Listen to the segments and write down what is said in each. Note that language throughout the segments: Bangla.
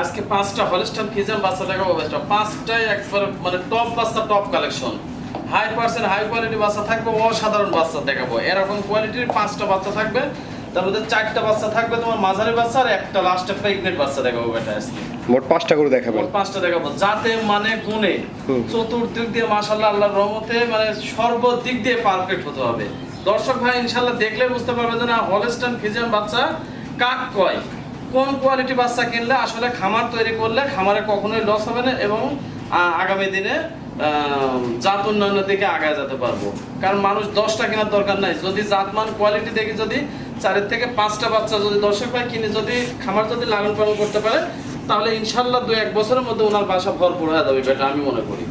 আজকে পাঁচটা হলিস্টান ফিজেন বাচ্চা দেখাবো বাচ্চা পাঁচটাই একবার মানে টপ বাচ্চা top collection high percent high quality বাচ্চা থাকবে অসাধারণ বাচ্চা দেখাবো। এরকম কোয়ালিটির পাঁচটা বাচ্চা থাকবে। তার মধ্যে চারটা বাচ্চা থাকবে তোমার মাঝারি বাচ্চা আর একটা লাস্টে প্রেগনেন্ট বাচ্চা দেখাবো বেটা আজকে মোট পাঁচটা করে দেখাবেন। মোট পাঁচটা দেখাবো। যাতে মানে গুণে চতুর্দিক দিয়ে মাশাল্লাহ আল্লাহর রহমতে মানে সর্বদিক দিয়ে পারফেক্ট হতে হবে। দর্শক ভাই ইনশাল্লাহ দেখলে বুঝতে পারবে যে না হলস্টান ফিজিয়ান বাচ্চা কাক কয়? কোন কোয়ালিটি বাচ্চা কিনলে আসলে খামার তৈরি করলে খামারে কখনোই লস হবে না এবং আগামী দিনে জাত উন্নয়নের দিকে আগায় যেতে পারব। কারণ মানুষ দশটা কেনার দরকার নাই। যদি জাতমান কোয়ালিটি দেখে যদি চারের থেকে পাঁচটা বাচ্চা যদি দর্শক ভাই কিনে যদি খামার যদি লালন পালন করতে পারে তাহলে ইনশাল্লাহ দু এক বছরের মধ্যে ওনার বাসা ভরপুর হয়ে যাবে এটা আমি মনে করি।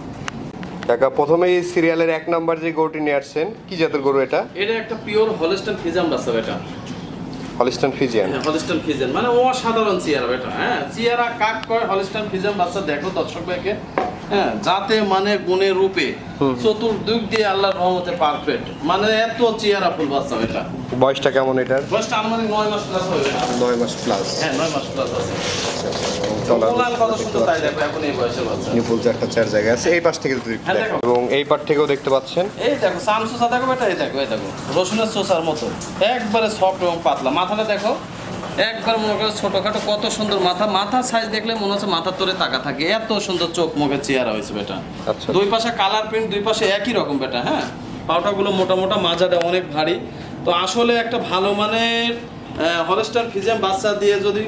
কাকা প্রথমেই সিরিয়ালের এক নাম্বার যে গরুটি নিয়ে আসছেন কি জাতের গরু এটা? এটা একটা পিওর হলস্টান ফিজাম বাচ্চা এটা হলিস্টান ফিজিয়ান হ্যাঁ ফিজিয়ান মানে অসাধারণ চেয়ারা এটা হ্যাঁ? চেয়ারা কাক কয়? হলস্টান ফিজিয়ান বাচ্চা দেখো দর্শক ভাইকে। হ্যাঁ যাতে মানে গুণে রূপে। চতুর্দিক দিয়ে আল্লাহর রহমতে পারফেক্ট মানে এত চেয়ারা ফুল বাচ্চা এটা। বয়সটা কেমন এটার? বয়সটা আনুমানিক নয় মাস প্লাস হবে। এটা। নয় মাস প্লাস হ্যাঁ নয় মাস প্লাস আছে। একটা চার জায়গা আছে এই পাশ থেকে যদি হ্যাঁ, দেখো। এবং এই পার থেকেও দেখতে পাচ্ছেন। এই দেখো সামসোসা দেখো বেটা এই দেখো এই দেখো। রসুনের সোসার মতো। একবারে সফট এবং পাতলা। মাথাটা দেখো। একবার মনে করো ছোটোখাটো কত সুন্দর মাথা মাথা সাইজ দেখলে মনে হচ্ছে মাথার তোরে তাকা থাকে। এত সুন্দর চোখ মুখের চেহারা হয়েছে বেটা। আচ্ছা। দুই পাশে কালার প্রিন্ট দুই পাশে একই রকম বেটা হ্যাঁ? পাউটাগুলো মোটা মোটা মাজাটা অনেক ভারী। তো আসলে একটা ভালো মানের হলস্টার ফিজেম বাচ্চা দিয়ে যদি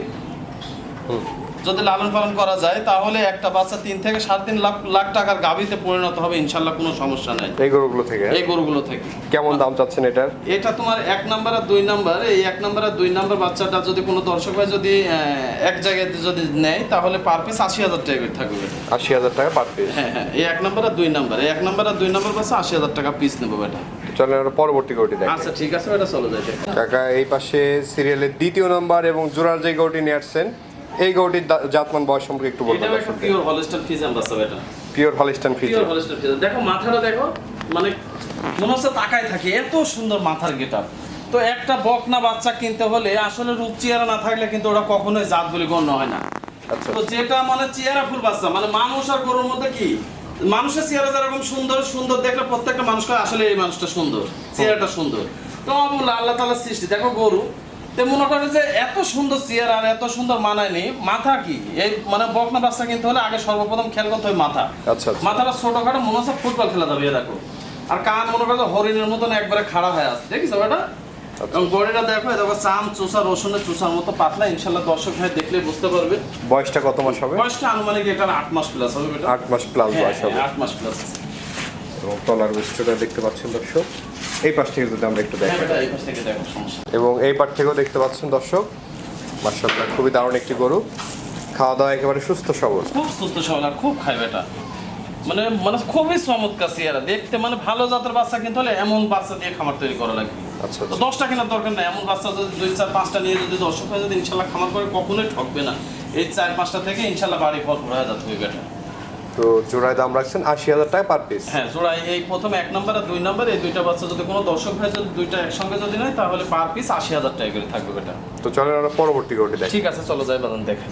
যদি লালন পালন করা যায় তাহলে একটা বাচ্চা তিন থেকে সাড়ে তিন লাখ লাখ টাকার গাভিতে পরিণত হবে ইনশাল্লাহ কোনো সমস্যা নাই। এই গরুগুলো থেকে? এই গরুগুলো থেকে। কেমন দাম চাচ্ছেন এটার? এটা তোমার এক নাম্বার আর দুই নাম্বার। এই এক নাম্বার আর দুই নাম্বার বাচ্চাটা যদি কোনো দর্শক ভাই যদি এক জায়গায় যদি নেয় তাহলে পার পিস আশি হাজার টাকা থাকবে। আশি হাজার টাকা পার পিস হ্যাঁ হ্যাঁ এই এক নাম্বার আর দুই নাম্বার। এই এক নাম্বার আর দুই নাম্বার বাচ্চা আশি হাজার টাকা পিস নেব এটা চলেন আমরা পরবর্তী গরুটি দেখেন আচ্ছা ঠিক আছে এটা চলে যায়। কাকা এই পাশে সিরিয়ালের দ্বিতীয় নম্বর এবং জোড়ার যে গরুটি নিয়ে আসছেন এই গরুটির জাতমান বয়স সম্পর্কে একটু বলবেন পিওর হলিস্টার ফিজাম বাচ্চা এটা। Pure Holstein pure Friesian Holstein Friesian দেখো মাথাটা দেখো মানে মনে হচ্ছে তাকায় থাকে এত সুন্দর মাথার গেটা তো একটা বকনা বাচ্চা কিনতে হলে আসলে রূপ চেহারা না থাকলে কিন্তু ওটা কখনোই জাত বলে গণ্য হয় না। আচ্ছা। তো যেটা মানে চেহারা ফুল বাচ্চা মানে মানুষ আর গরুর মধ্যে কি? মানুষের চেহারা যেরকম সুন্দর সুন্দর দেখলে প্রত্যেকটা মানুষকে আসলে এই মানুষটা সুন্দর চেহারাটা সুন্দর। তো আল্লাহ তালার সৃষ্টি। দেখো গরু তো মনে করে যে এত সুন্দর চেহারা আর এত সুন্দর মানায়নি মাথা কি? এই মানে বকনা বাচ্চা কিনতে হলে আগে সর্বপ্রথম খেয়াল করতে হবে মাথা। আচ্ছা আচ্ছা। মাথাটা ছোটখাটো মনে হচ্ছে ফুটবল খেলা যাবে দেখো। আর কান মনে করো হরিণের মতন একবারে খাড়া হয়ে আছে দেখিস এটা এবং বডিটা দেখো দেখো চাম চুষা রসুনের চুষার মতো পাতলা। ইনশাল্লাহ দর্শক ভাই দেখলে বুঝতে পারবে। বয়সটা কত মাস হবে? বয়সটা আনুমানিক এটার আট মাস প্লাস হবে আট মাস প্লাস হ্যাঁ, বয়স হবে। আট মাস প্লাস এবং তলার দেখতে পাচ্ছেন দর্শক। এই পাশ থেকে যদি আমরা একটু হ্যাঁ দেখি এই পাশ সমস্যা এবং এই পার থেকেও দেখতে পাচ্ছেন দর্শক মার্শাল্লাহ খুবই দারুণ একটি গরু। খাওয়া দাওয়া একেবারে সুস্থ সবল। খুব সুস্থ সবল আর খুব খায় বেটা মানে মানে খুবই চমৎকার চেহারা। দেখতে মানে ভালো জাতের বাচ্চা কিনতে হলে এমন বাচ্চা দিয়ে খামার তৈরি করা লাগবে আচ্ছা আচ্ছা। দশটা কেনার দরকার নাই। এমন বাচ্চা যদি দুই চার পাঁচটা নিয়ে যদি দর্শক হয় যদি ইনশাল্লাহ খামার করে কখনোই ঠকবে না। এই চার পাঁচটা থেকে ইনশাল্লাহ বাড়ি ভরপুর হয়ে যাচ্ছে বেটা তো জোড়ায় দাম রাখছেন আশি হাজার টাকা পার পিস হ্যাঁ জোড়ায় এই প্রথম এক নম্বর আর দুই নম্বর এই দুইটা বাচ্চা যদি কোনো দর্শক ভাই যদি দুইটা একসঙ্গে যদি নেয় তাহলে পার পিস আশি হাজার টাকা করে থাকবে বেটা। তো চলেন আমরা পরবর্তী গরুটি দেখি। ঠিক আছে চলো যাই বাদান দেখে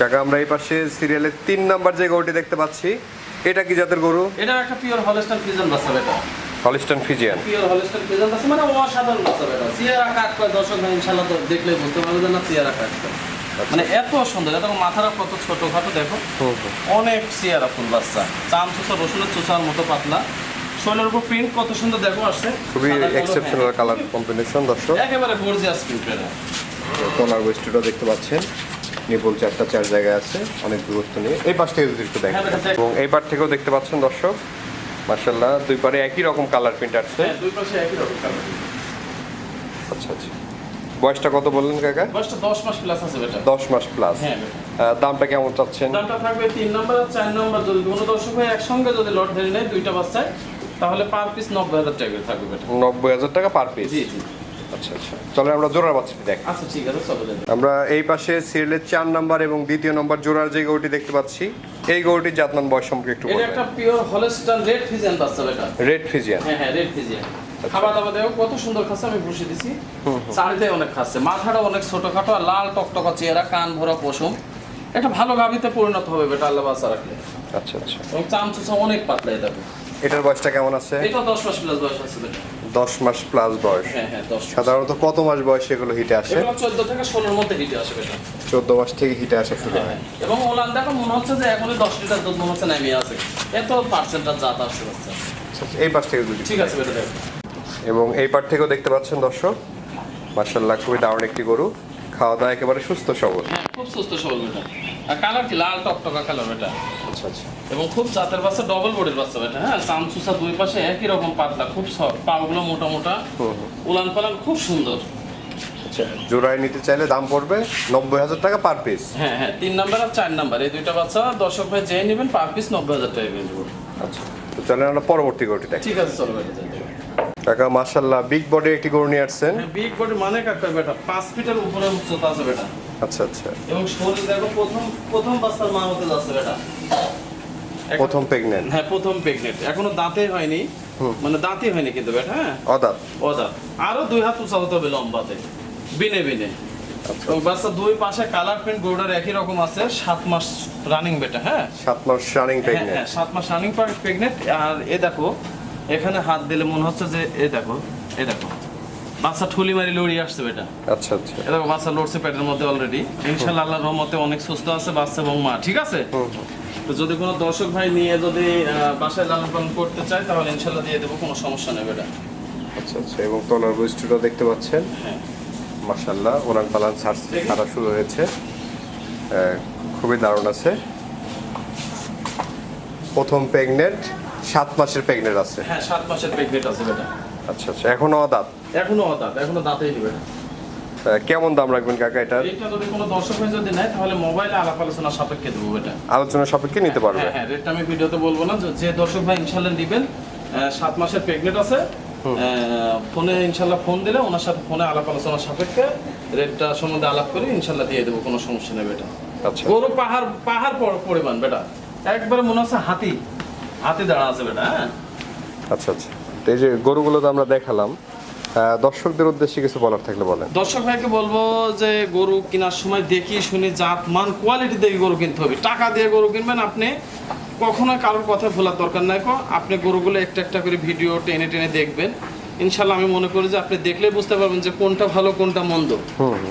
কাকা আমরা এই পাশে সিরিয়ালের তিন নাম্বার যে গরুটি দেখতে পাচ্ছি এটা কি জাতের গরু? এটা একটা পিওর হলস্টার ফিজন বাচ্চা বেটা। Holstein Friesian pure Holstein Friesian বাচ্চা মানে অসাধারণ বাচ্চা বেটা। সিয়ারা কাক কয় দর্শক ভাই ইনশাল্লাহ তো দেখলে বুঝতে পারবে না সিয়ারা কাক কয়। মানে এত সুন্দর এটা মাথাটা কত ছোট খাটো দেখো। অনেক সিয়ারা ফুল বাচ্চা। চাম চুষা রসুনের চুষার মতো পাতলা। শোলের উপর প্রিন্ট কত সুন্দর দেখো আসছে। খুবই এক্সেপশনাল কালার কম্বিনেশন দর্শক। একেবারে গর্জিয়াস প্রিন্ট এটা তলার বৈশিষ্ট্যটা দেখতে পাচ্ছেন। নিপুল চারটা চার জায়গায় আছে অনেক দূরত্ব নিয়ে। এই পাশ থেকে যদি একটু দেখেন। হ্যাঁ, এবং এই পার থেকেও দেখতে পাচ্ছেন দর্শক। মার্শাল্লাহ দুই পারে একই রকম কালার প্রিন্ট আসছে। হ্যাঁ দুই পাশে একই রকম কালার আচ্ছা আচ্ছা। বয়সটা কত বললেন কাকা? বয়সটা দশ মাস প্লাস আছে বেটা। দশ মাস প্লাস হ্যাঁ দামটা কেমন চাচ্ছেন? দামটা থাকবে তিন নম্বর আর চার নম্বর যদি কোনো দর্শক ভাই একসঙ্গে যদি লট ধরে নেয় দুইটা বাচ্চায় তাহলে পার পিস নব্বই হাজার টাকা করে থাকবে বেটা। নব্বই হাজার টাকা পার পিস জি জি। আচ্ছা আচ্ছা। চলে আমরা জোড়ার বাচ্চাটি দেখ। আচ্ছা ঠিক আছে চলো আমরা এই পাশে সিরিয়ালের চার নাম্বার এবং দ্বিতীয় নম্বর জোড়ার যে গরুটি দেখতে পাচ্ছি এই গরুটির জাতমান বয়স সম্পর্কে একটু এটা একটা পিওর হলস্টান রেড ফিজিয়ান বাচ্চা বেটা। রেড ফিজিয়ান হ্যাঁ হ্যাঁ রেড ফিজিয়ান খাবার দাবার কত সুন্দর খাচ্ছে আমি বসে দিছি। চারিতে অনেক খাচ্ছে মাথাটা অনেক ছোটখাটো আর লাল টকটকা চেহারা কান ভরা পশম। একটা ভালো গাভিতে পরিণত হবে বেটা আল্লাহ বাচ্চা রাখলে। আচ্ছা আচ্ছা। এবং চামচুচা অনেক পাতলা এটা এটার বয়সটা কেমন আছে? এটা দশ মাস প্লাস বয়স আছে বেটা। মাস প্লাস বয়স। হ্যাঁ হ্যাঁ সাধারণত কত মাস বয়সে এগুলো হিটে আসে? এগুলো চোদ্দ থেকে ষোলোর মধ্যে হিটে আসে বেটা। চোদ্দ মাস থেকে হিটে আসে শুরু হ্যাঁ, হয়। এবং ওলান দেখো মনে হচ্ছে যে এখনই দশ লিটার দুধ মনে হচ্ছে নেমে আছে। এত পার্সেন্টার জাত আসছে বাচ্চা। আচ্ছা, আচ্ছা, এই পাশ থেকে ঠিক আছে বেটা দেখো। এবং এই পার থেকেও দেখতে পাচ্ছেন দর্শক মার্শাল্লাহ খুবই দারুণ একটি গরু। খাওয়া দাওয়া একেবারে সুস্থ সবল। হ্যাঁ খুব সুস্থ সবল বেটা। আর কালার কি? লাল টকটকা কালার বেটা। আচ্ছা আচ্ছা। এবং খুব জাতের বাচ্চা ডবল বডির বাচ্চা বেটা। হ্যাঁ চামচুসা দুই পাশে একই রকম পাতলা খুব সফট পাগুলো মোটা মোটা। উলান পালান খুব সুন্দর। আচ্ছা জোড়ায় নিতে চাইলে দাম পড়বে নব্বই হাজার টাকা পার পিস হ্যাঁ হ্যাঁ তিন নাম্বার আর চার নাম্বার। এই দুইটা বাচ্চা দর্শক ভাই যে নেবেন পার পিস নব্বই হাজার টাকা। আচ্ছা তো চলেন আমরা পরবর্তী গরুটি দেখি। ঠিক আছে চলো বেটা যাই। কাকা মার্শাল্লাহ বিগ বডির একটি গরু নিয়ে আসছেন। হ্যাঁ বিগ বডি মানে কাকা বেটা পাঁচ ফিটের উপরে উচ্চতা আছে বেটা। আচ্ছা আচ্ছা। এবং শরীর দেখো প্রথম প্রথম বাচ্চার মা হতে যাচ্ছে বেটা। প্রথম প্রেগনেন্ট হ্যাঁ প্রথম প্রেগনেন্ট এখনও দাঁতে হয়নি। মানে দাঁতই হয়নি কিন্তু বেটা হ্যাঁ? অদাত। ও দাঁত আরও দুই হাত উঁচা হতে হবে লম্বাতে বিনে বিনে। আচ্ছা এবং বাচ্চা দুই পাশে কালার প্রিন্ট গরুটার একই রকম আছে সাত মাস রানিং বেটা হ্যাঁ? সাত মাস রানিং হ্যাঁ, প্রেগনেন্ট হ্যাঁ, সাত মাস রানিং প্রেগনেন্ট আর এ দেখো এখানে হাত দিলে মনে হচ্ছে যে এ দেখো এ দেখো। বাচ্চা ঠুলি মারি লড়িয়ে আসছে বেটা। আচ্ছা আচ্ছা। এ দেখো বাচ্চা লড়ছে পেটের মধ্যে অলরেডি ইনশাল্লাহ আল্লাহর রহমতে অনেক সুস্থ আছে বাচ্চা এবং মা ঠিক আছে। তো যদি কোনো দর্শক ভাই নিয়ে যদি বাসায় লালন পালন করতে চায় তাহলে ইনশাল্লাহ দিয়ে দেবো কোনো সমস্যা নেই বেটা। আচ্ছা আচ্ছা। এবং তলার বৈশিষ্ট্যটা দেখতে পাচ্ছেন। হ্যাঁ। মার্শাল্লাহ ওরাং পালান ছাড়া শুরু হয়েছে। খুবই দারুণ আছে। প্রথম প্রেগনেন্ট সাত মাসের প্রেগনেন্ট আছে। হ্যাঁ সাত মাসের প্রেগনেন্ট আছে বেটা। আচ্ছা আচ্ছা এখনও অদাত? এখনও দাঁত এখনও দাঁতেই দিবে কেমন দাম রাখবেন কাকা এটা? এইটা যদি কোনো দর্শক ভাই যদি নেয় তাহলে মোবাইলে আলাপ আলোচনা সাপেক্ষে দেবো বেটা। আলোচনা সাপেক্ষে নিতে পারবে? হ্যাঁ হ্যাঁ রেটটা আমি ভিডিওতে বলব না। যে- যে দর্শক ভাই ইনশাল্লাহ আহ, সাত মাসের প্রেগনেন্ট আছে ফোনে ইনশাল্লাহ ফোন দিলে ওনার সাথে ফোনে আলাপ আলোচনা সাপেক্ষে রেটটা সম্বন্ধে আলাপ করে ইনশাল্লাহ দিয়ে দেবো কোনো সমস্যা নেই বেটা। আচ্ছা। গরু পাহাড় পাহাড় পর- পরিমাণ বেটা। একবারে মনে হচ্ছে হাতি। হাতি দাঁড়া আছে বেটা হ্যাঁ? আচ্ছা আচ্ছা। এই যে গরুগুলো তো আমরা দেখালাম দর্শকদের উদ্দেশ্যে কিছু বলার থাকলে বলেন। দর্শক ভাইকে বলব যে গরু কেনার সময় দেখি শুনে জাত মান কোয়ালিটি দেখে গরু কিনতে হবে। টাকা দিয়ে গরু কিনবেন আপনি কখনো কারোর কথা ভোলার দরকার নাই কো। আপনি গরুগুলো একটা একটা করে ভিডিও টেনে টেনে দেখবেন। ইনশাল্লাহ আমি মনে করি যে আপনি দেখলে বুঝতে পারবেন যে কোনটা ভালো কোনটা মন্দ।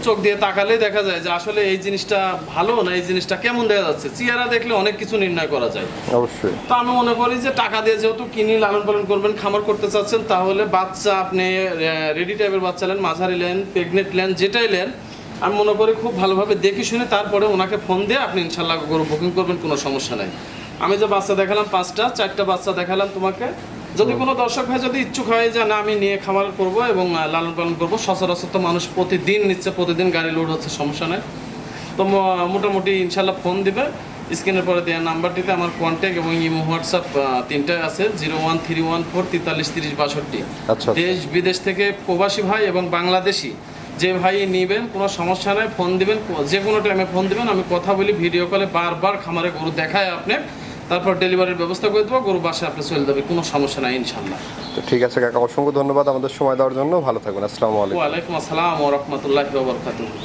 চোখ দিয়ে তাকালেই দেখা যায় যে আসলে এই জিনিসটা ভালো না এই জিনিসটা কেমন দেখা যাচ্ছে। চেহারা দেখলে অনেক কিছু নির্ণয় করা যায়। অবশ্যই। তো আমি মনে করি যে টাকা দিয়ে যেহেতু কিনে লালন পালন করবেন খামার করতে চাচ্ছেন তাহলে বাচ্চা আপনি রেডি টাইপের বাচ্চা নেন মাঝারি নেন প্রেগনেন্ট নেন যেটাই নেন আমি মনে করি খুব ভালোভাবে দেখে শুনে তারপরে ওনাকে ফোন দিয়ে আপনি ইনশাল্লাহ গরু বুকিং করবেন কোনো সমস্যা নাই। আমি যে বাচ্চা দেখালাম পাঁচটা চারটা বাচ্চা দেখালাম তোমাকে যদি কোনো দর্শক ভাই যদি ইচ্ছুক হয় যে না আমি নিয়ে খামার করব এবং লালন পালন করব সচরাচর তো মানুষ প্রতিদিন নিচ্ছে প্রতিদিন গাড়ি লোড হচ্ছে সমস্যা নাই। তো মোটামুটি ইনশাল্লাহ ফোন দিবে স্ক্রিনের পরে দেওয়া নাম্বারটিতে আমার কন্ট্যাক্ট এবং ইমো হোয়াটসঅ্যাপ তিনটায় আছে zero one three one four তেতাল্লিশ তিরিশ বাষট্টি। আচ্ছা আচ্ছা। দেশ বিদেশ থেকে প্রবাসী ভাই এবং বাংলাদেশি যে ভাই নেবেন কোনো সমস্যা নেই ফোন দিবেন যে কোনো টাইমে ফোন দিবেন আমি কথা বলি ভিডিও কলে বারবার খামারে গরু দেখায় আপনি। তারপর ডেলিভারির ব্যবস্থা করে দেবো গরু বাসায় আপনি চলে যাবে কোনো সমস্যা নাই ইনশাল্লাহ তো ঠিক আছে কাকা অসংখ্য ধন্যবাদ আমাদের সময় দেওয়ার জন্য ভালো থাকুন আসসালামু আলাইকুম। ওয়ালাইকুম আসসালাম রহমতুল্লাহি ওয়া বারাকাতুহু।